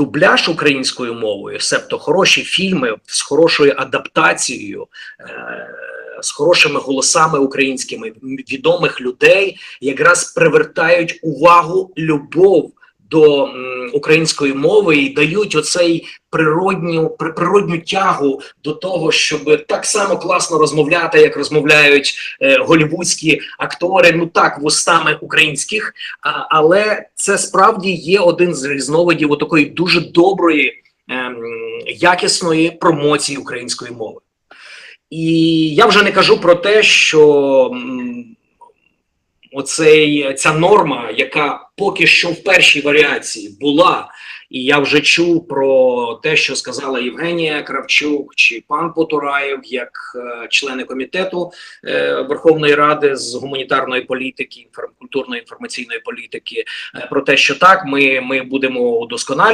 дубляж українською мовою, себто хороші фільми з хорошою адаптацією, е, з хорошими голосами українськими відомих людей, якраз привертають увагу, любов до української мови і дають оцей природню природню тягу до того, щоб так само класно розмовляти, як розмовляють е, голівудські актори. Ну так, вустами українських, а, але це справді є один з різновидів такої дуже доброї, ем, якісної промоції української мови. І я вже не кажу про те, що м, оцей ця норма, яка поки що в першій варіації була, і я вже чув про те, що сказала Євгенія Кравчук чи пан Потураєв, як е, члени комітету е, Верховної Ради з гуманітарної політики, інформ- культурної інформаційної політики, е, про те, що так, ми, ми будемо удосконалювати.